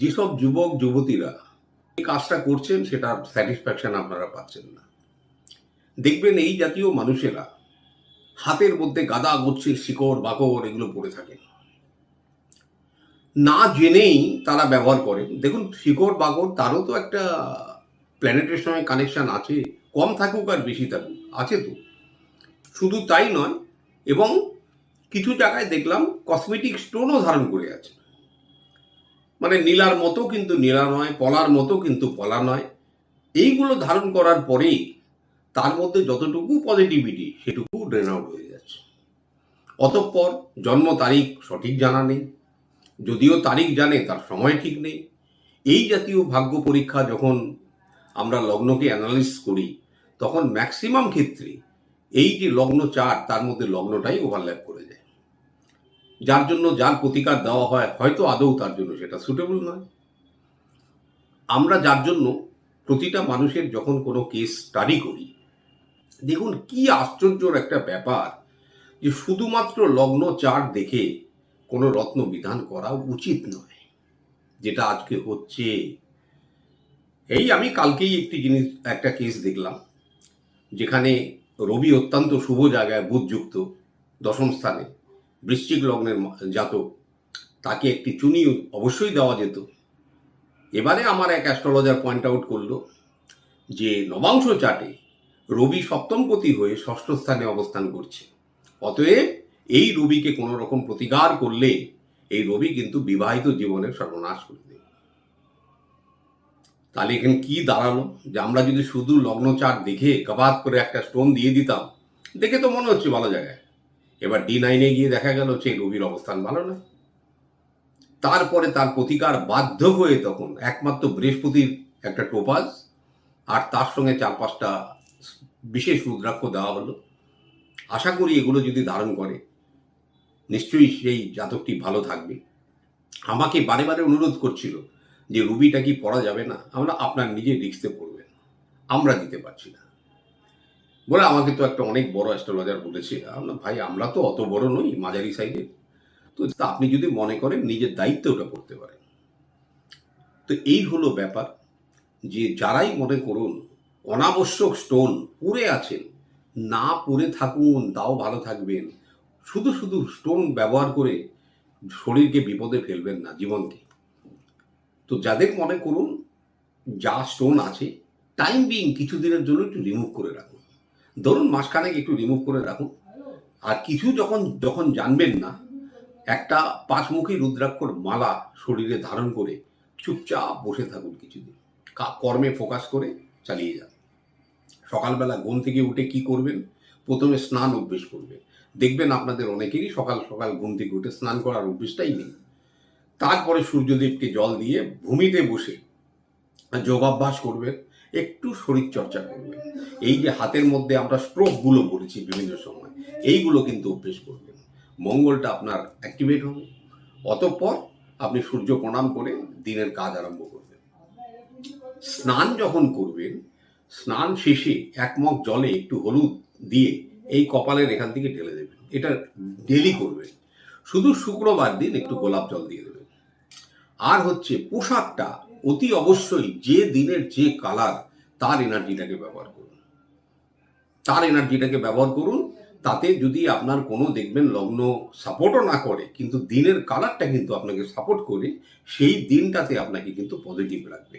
যেসব যুবক, যুবতীরা এই কাজটা করছেন, সেটার স্যাটিসফ্যাকশন আপনারা পাচ্ছেন না। দেখবেন এই জাতীয় মানুষেরা হাতের মধ্যে গাদা গোচ্ছের শিকড়, বাকড় এগুলো পড়ে থাকেন না জেনেই তারা ব্যবহার করেন। দেখুন, শিকড়, বাকড় তারও তো একটা প্ল্যানেটের সঙ্গে কানেকশন আছে। কম থাকুক আর বেশি থাকুক, আছে তো। শুধু তাই নয়, এবং কিছু জায়গায় দেখলাম কসমেটিক স্টোনও ধারণ করে আছে। মানে নীলার মতো কিন্তু নীলা নয়, পলার মতো কিন্তু পলা নয়। এইগুলো ধারণ করার পরেই তার মধ্যে যতটুকু পজিটিভিটি সেটুকু ড্রেন আউট হয়ে যাচ্ছে। অতঃপর জন্ম তারিখ সঠিক জানা নেই। যদিও তারিখ জানে, তার সময় ঠিক নেই। এই জাতীয় ভাগ্য পরীক্ষা যখন আমরা লগ্নকে অ্যানালিস করি, তখন ম্যাক্সিমাম ক্ষেত্রে এই যে লগ্ন চার তার মধ্যে লগ্নটাই ওভারল্যাপ করে যায়। যার জন্য যার প্রতিকার দেওয়া হয়, হয়তো আদৌ তার জন্য সেটা সুটেবল নয়। আমরা যার জন্য প্রতিটা মানুষের যখন কোনো কেস স্টাডি করি, দেখুন কি আশ্চর্যর একটা ব্যাপার যে শুধুমাত্র লগ্ন চার দেখে কোনো রত্ন বিধান করা উচিত নয়, যেটা আজকে হচ্ছে। এই আমি কালকেই একটি জিনিস, একটা কেস দেখলাম, যেখানে রবি অত্যন্ত শুভ জায়গায় বুধযুক্ত দশম স্থানে। বৃশ্চিক লগ্নের জাতক, তাকে একটি চুনি অবশ্যই দেওয়া যেত। এবারে আমার এক অ্যাস্ট্রোলজার পয়েন্ট আউট করল যে নবাংশ চাটে রবি সপ্তমপতি হয়ে ষষ্ঠ স্থানে অবস্থান করছে। অতএব এই রবিকে কোনো রকম প্রতিকার করলে এই রবি কিন্তু বিবাহিত জীবনের সর্বনাশ করে দেবে। তাহলে এখানে কি দাঁড়াল? যে আমরা যদি শুধু লগ্ন চার্ট দেখে কবাত করে একটা স্টোন দিয়ে দিতাম, দেখে তো মনে হচ্ছে ভালো জায়গায়। এবার ডি নাইনে গিয়ে দেখা গেল যে রবির অবস্থান ভালো নয়। তারপরে তার প্রতিকার বাধ্য হয়ে তখন একমাত্র বৃহস্পতির একটা টোপাজ আর তার সঙ্গে চার পাঁচটা বিশেষ রুদ্রাক্ষ দেওয়া হলো। আশা করি এগুলো যদি ধারণ করে, নিশ্চয়ই সেই জাতকটি ভালো থাকবে। আমাকে বারে বারে অনুরোধ করছিল যে রুবিটা কি পড়া যাবে না? আমরা আপনার নিজে রিক্সতে পড়বেন আমরা দিতে পারছি না। বলে আমাকে তো একটা অনেক বড় অ্যাস্ট্রোলজার বলেছে। ভাই, আমরা তো অত বড় নই, মাঝারি সাইডে তো আপনি যদি মনে করেন, নিজের দায়িত্ব ওটা করতে পারেন। তো এই হলো ব্যাপার যে যারাই মনে করুন, অনাবশ্যক স্টোন পড়ে আছেন, না পড়ে থাকুন, তাও ভালো থাকবেন, শুধু শুধু স্টোন ব্যবহার করে শরীরকে বিপদে ফেলবেন না, জীবনকে। তো যাদের মনে করুন, যা স্টোন আছে, টাইম বিং কিছুদিনের জন্য একটু রিমুভ করে রাখুন। ধরুন মাসখানেক একটু রিমুভ করে রাখুন। আর কিছু যখন যখন জানবেন না, একটা পাঁচমুখী রুদ্রাক্ষর মালা শরীরে ধারণ করে চুপচাপ বসে থাকুন কিছুদিন। কর্মে ফোকাস করে চালিয়ে যান। সকালবেলা ঘুম থেকে উঠে কি করবেন? প্রথমে স্নান অভ্যেস করবেন। দেখবেন আপনাদের অনেকেরই সকাল সকাল ঘুম থেকে উঠে স্নান করার অভ্যেসটাই নেই। তারপরে সূর্যদেবকে জল দিয়ে ভূমিতে বসে যোগাভ্যাস করবেন। একটু শরীর চর্চা করবেন এই যে হাতের মধ্যে আমরা স্ট্রোকগুলো বলেছি বিভিন্ন সময়, এইগুলো কিন্তু অভ্যেস করবেন মঙ্গলটা আপনার অ্যাক্টিভেট হবে। অতঃপর আপনি সূর্য প্রণাম করে দিনের কাজ আরম্ভ করবেন। স্নান যখন করবেন, স্নান শেষে এক মগ জলে একটু হলুদ দিয়ে এই কপালের এখান থেকে ঢেলে দেবেন। এটা ডেলি করবেন। শুধু শুক্রবার দিন একটু গোলাপ জল দিয়ে দেবেন। আর হচ্ছে পোশাকটা অতি অবশ্যই যে দিনের যে কালার, তার এনার্জিটাকে ব্যবহার করুন। তার এনার্জিটাকে ব্যবহার করুন, তাতে যদি আপনার কোনো দেখবেন লগ্ন সাপোর্টও না করে, কিন্তু দিনের কালারটা কিন্তু আপনাকে সাপোর্ট করে, সেই দিনটাতে আপনাকে কিন্তু পজিটিভ রাখবে।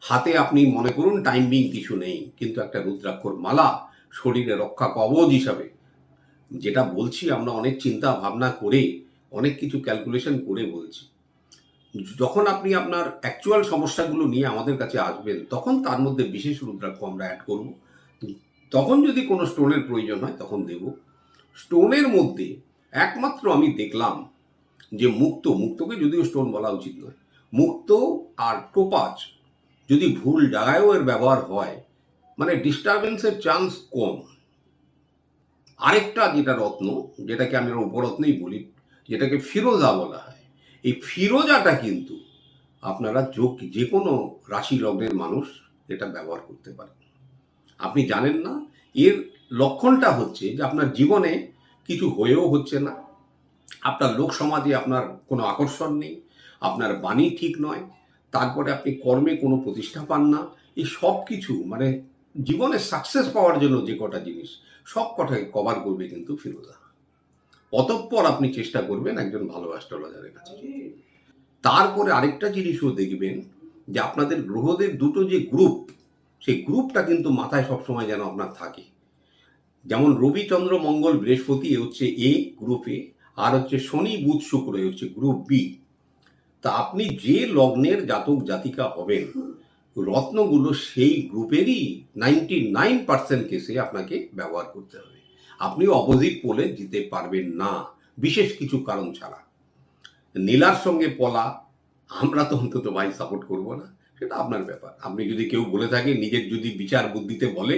হাতে আপনি মনে করুন টাইমিং কিছু নেই, কিন্তু একটা রুদ্রাক্ষর মালা শরীরে রক্ষা কবজ হিসাবে, যেটা বলছি আমরা অনেক চিন্তা ভাবনা করে, অনেক কিছু ক্যালকুলেশন করে বলছি। যখন আপনি আপনার অ্যাকচুয়াল সমস্যাগুলো নিয়ে আমাদের কাছে আসবেন, তখন তার মধ্যে বিশেষ রুদ্রাক্ষ আমরা অ্যাড করব। তখন যদি কোনো স্টোনের প্রয়োজন হয়, তখন দেব। স্টোনের মধ্যে একমাত্র আমি দেখলাম যে মুক্ত, মুক্তকে যদিও স্টোন বলা উচিত নয়, মুক্ত আর টোপাজ যদি ভুল জায়গায়ও এর ব্যবহার হয় মানে ডিস্টারবেন্সের চান্স কম। আরেকটা যেটা রত্ন, যেটাকে আমি উপরত্নই বলি, যেটাকে ফিরোজা বলা হয় এই ফিরোজাটা কিন্তু আপনারা যোগ যে কোনো রাশি লগ্নের মানুষ এটা ব্যবহার করতে পারেন। আপনি জানেন না, এর লক্ষণটা হচ্ছে যে আপনার জীবনে কিছু হয়েও হচ্ছে না। আপনার লোক সমাজে আপনার কোনো আকর্ষণ নেই, আপনার বাণী ঠিক নয়, তারপরে আপনি কর্মে কোনো প্রতিষ্ঠা পান না। এই সব কিছু মানে জীবনে সাকসেস পাওয়ার জন্য যে কটা জিনিস, সব কটাকে কভার করবে কিন্তু ফিরোজা। অতঃপর আপনি চেষ্টা করবেন একজন ভালো অ্যাস্ট্রোলজারের কাছে তারপরে আরেকটা জিনিসও দেখবেন যে আপনাদের গ্রহদের দুটো যে গ্রুপ সেই গ্রুপটা কিন্তু মাথায় সবসময় যেন আপনার থাকে। যেমন রবি, চন্দ্র, মঙ্গল, বৃহস্পতি এ হচ্ছে এ গ্রুপে আর হচ্ছে শনি, বুধ, শুক্র এ হচ্ছে গ্রুপ বি। তা আপনি যে লগ্নের জাতক, জাতিকা হবেন, রত্নগুলো সেই গ্রুপেরই নাইনটি নাইন পার্সেন্ট কেসে আপনাকে ব্যবহার করতে হবে। আপনি অপোজিট পোলে যেতে পারবেন না, বিশেষ কিছু কারণ ছাড়া। নীলার সঙ্গে পলা, আমরা তো অন্তত ভাই সাপোর্ট করব না, সেটা আপনার ব্যাপার। আপনি যদি কেউ বলে থাকে, নিজের যদি বিচার বুদ্ধিতে বলে,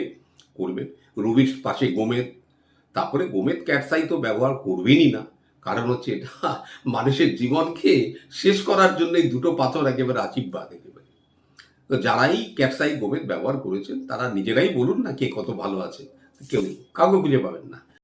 করবেন। রুবির পাশে গোমেদ, তারপরে গোমেদ ক্যাটসাই তো ব্যবহার করবেনই না। কারণ হচ্ছে এটা মানুষের জীবনকে শেষ করার জন্য দুটো পাথর একেবারে আশীর্বাদ একেবারে। তো যারাই ক্যাটসাই গোমেদ ব্যবহার করেছেন, তারা নিজেরাই বলুন না কে কত ভালো আছে। কেউ কাউকে খুঁজে পাবেন না।